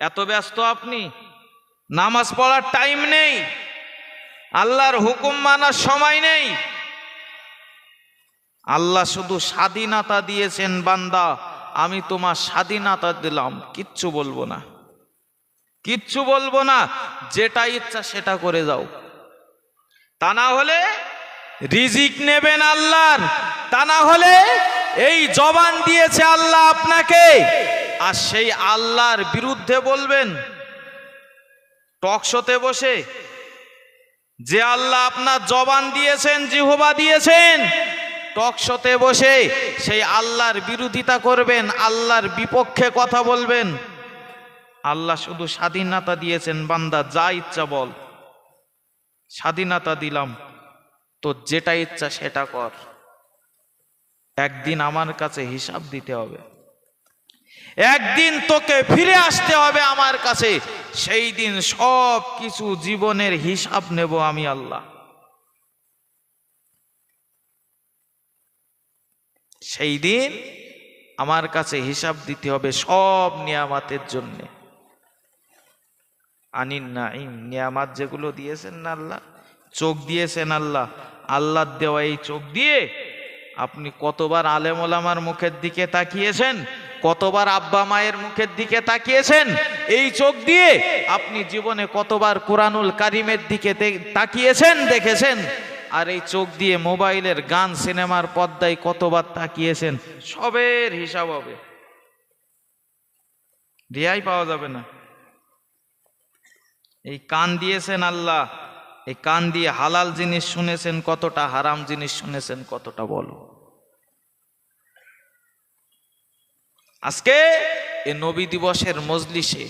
এত ব্যস্ত আপনি? নামাজ পড়ার টাইম নেই। আল্লাহর হুকুম মানার সময় নেই। আল্লাহ শুধু স্বাধীনতা দিয়েছেন, বান্দা। আমি তোমার স্বাধীনতা দিলাম। কিচ্ছু বলব না। কিচ্ছু বলব না। যেটা ইচ্ছা সেটা করে যাও। তা না হলে রিজিক নেবেন আল্লাহর। তা না হলে এই জবান দিয়েছে আল্লাহ আপনাকে। আর সেই আল্লাহর বিরুদ্ধে বলবেন টকশোতে বসে, যে আল্লাহ আপনার জবান দিয়েছেন, জিহবা দিয়েছেন টকশোতে বসে সেই আল্লাহর বিরোধিতা করবেন, আল্লাহর বিপক্ষে কথা বলবেন। আল্লাহ শুধু স্বাধীনতা দিয়েছেন, বান্দা, যা ইচ্ছা বল। স্বাধীনতা দিলাম, তো যেটা ইচ্ছা সেটা কর। একদিন আমার কাছে হিসাব দিতে হবে। একদিন তোকে ফিরে আসতে হবে আমার কাছে। সেই দিন সব কিছু জীবনের হিসাব নেব আমি আল্লাহ। সেই দিন আমার কাছে হিসাব দিতে হবে সব নিয়ামাতের জন্যে। আনিন নাইম নিয়ামাত যেগুলো দিয়েছেন না আল্লাহ? চোখ দিয়েছেন আল্লাহ। আল্লাহর দেওয়া এই চোখ দিয়ে আপনি কতবার আলেম ওলামার মুখের দিকে তাকিয়েছেন? কতবার আব্বা মায়ের মুখের দিকে তাকিয়েছেন? এই চোখ দিয়ে আপনি জীবনে কতবার কোরআনুল কারিমের দিকে তাকিয়েছেন, দেখেছেন? আর এই চোখ দিয়ে মোবাইলের গান সিনেমার পর্দায় কতবার তাকিয়েছেন? সবের হিসাব হবে। রেহাই পাওয়া যাবে না। এই কান দিয়েছেন আল্লাহ। এই কান দিয়ে হালাল জিনিস শুনেছেন, কতটা হারাম জিনিস শুনেছেন, কতটা বলো। আজকে এ নবী দিবসের মজলিসে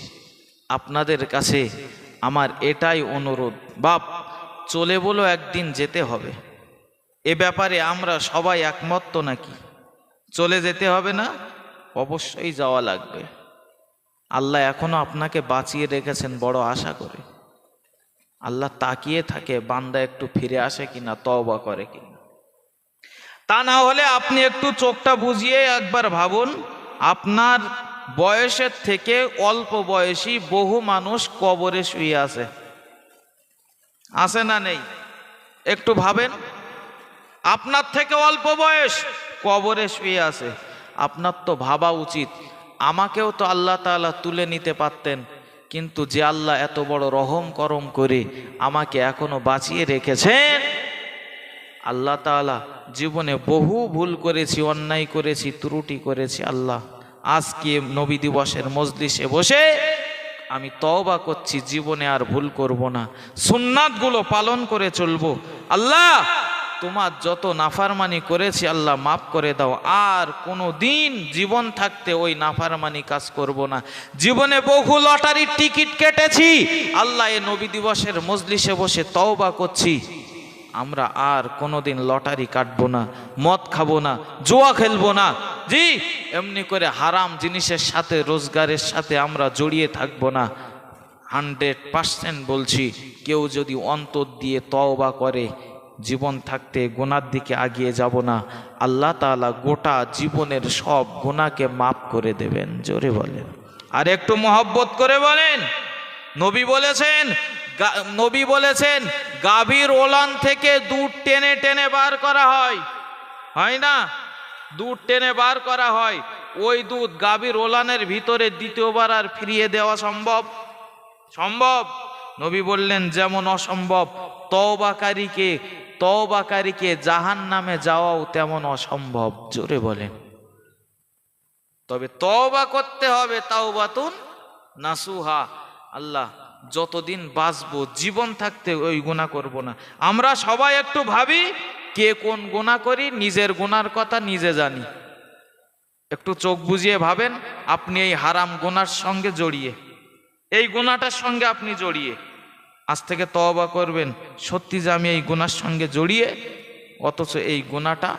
আপনাদের কাছে আমার এটাই অনুরোধ, বাপ, চলে বলো একদিন যেতে হবে। এ ব্যাপারে আমরা সবাই একমত তো নাকি? চলে যেতে হবে না? অবশ্যই যাওয়া লাগবে। আল্লাহ এখনও আপনাকে বাঁচিয়ে রেখেছেন বড় আশা করে। আল্লাহ তাকিয়ে থাকে বান্দা একটু ফিরে আসে কিনা, তওবা করে কিনা। তা না হলে আপনি একটু চোখটা বুঝিয়ে একবার ভাবুন আপনার বয়সের থেকে অল্প বয়সী বহু মানুষ কবরে শুয়ে আছে। আছে না নেই? একটু ভাবেন। আপনার থেকে অল্প বয়স কবরে শুয়ে আছে। আপনার তো ভাবা উচিত। আমাকেও তো আল্লাহ তাআলা তুলে নিতে পারতেন। কিন্তু যে আল্লাহ এত বড় রহম করম করে আমাকে এখনও বাঁচিয়ে রেখেছেন আল্লাহ তাআলা জীবনে বহু ভুল করেছি, অন্যায় করেছি, ত্রুটি করেছি, আল্লাহ আজকে নবী দিবসের মজলিসে বসে আমি তওবা করছি, জীবনে আর ভুল করব না। সুন্নাতগুলো পালন করে চলবো। আল্লাহ, তোমার যত নাফারমানি করেছি আল্লাহ মাফ করে দাও। আর কোনো দিন জীবন থাকতে ওই নাফারমানি কাজ করব না। জীবনে বহু লটারির টিকিট কেটেছি। আল্লাহ এ নবী দিবসের মজলিসে বসে তওবা করছি। আমরা আর কোনোদিন লটারি কাটবো না, মদ খাব না, জুয়া খেলব না। জি, এমনি করে হারাম জিনিসের সাথে, রোজগারের সাথে আমরা জড়িয়ে থাকব না। হান্ড্রেড পার্সেন্ট বলছি, কেউ যদি অন্তর দিয়ে তওবা করে, জীবন থাকতে গোনার দিকে আগিয়ে যাব না। আল্লাহ তাআলা গোটা জীবনের সব গোনাকে মাফ করে দেবেন, জোরে বলেন। আর একটু মহব্বত করে বলেন, নবী বলেছেন নবী বলেছেন, গাভীর ওলান থেকে দুধ টেনে টেনে বার করা হয়। হয় না? দুধ টেনে বার করা হয়। ওই দুধ গাভীর ওলানের ভিতরে দ্বিতীয়বার আর ফিরিয়ে দেওয়া সম্ভব? সম্ভব? নবী বললেন, যেমন অসম্ভব, তওবাকারীকে তওবাকারীকে জাহান নামে যাওয়াও তেমন অসম্ভব। জোরে বলেন। তবে তওবা করতে হবে, তাওবাতুন নাসুহা। আল্লাহ যতদিন বাঁচবো, জীবন থাকতে ওই গুণা করব না। আমরা সবাই একটু ভাবি, কে কোন গুণা করি, নিজের গুনার কথা নিজে জানি। একটু চোখ বুঝিয়ে ভাবেন, আপনি এই হারাম গুনার সঙ্গে জড়িয়ে। এই গুণাটার সঙ্গে আপনি জড়িয়ে। আজ থেকে তওবা করবেন, সত্যি যে আমি এই গুনার সঙ্গে জড়িয়ে, অথচ এই গুণাটা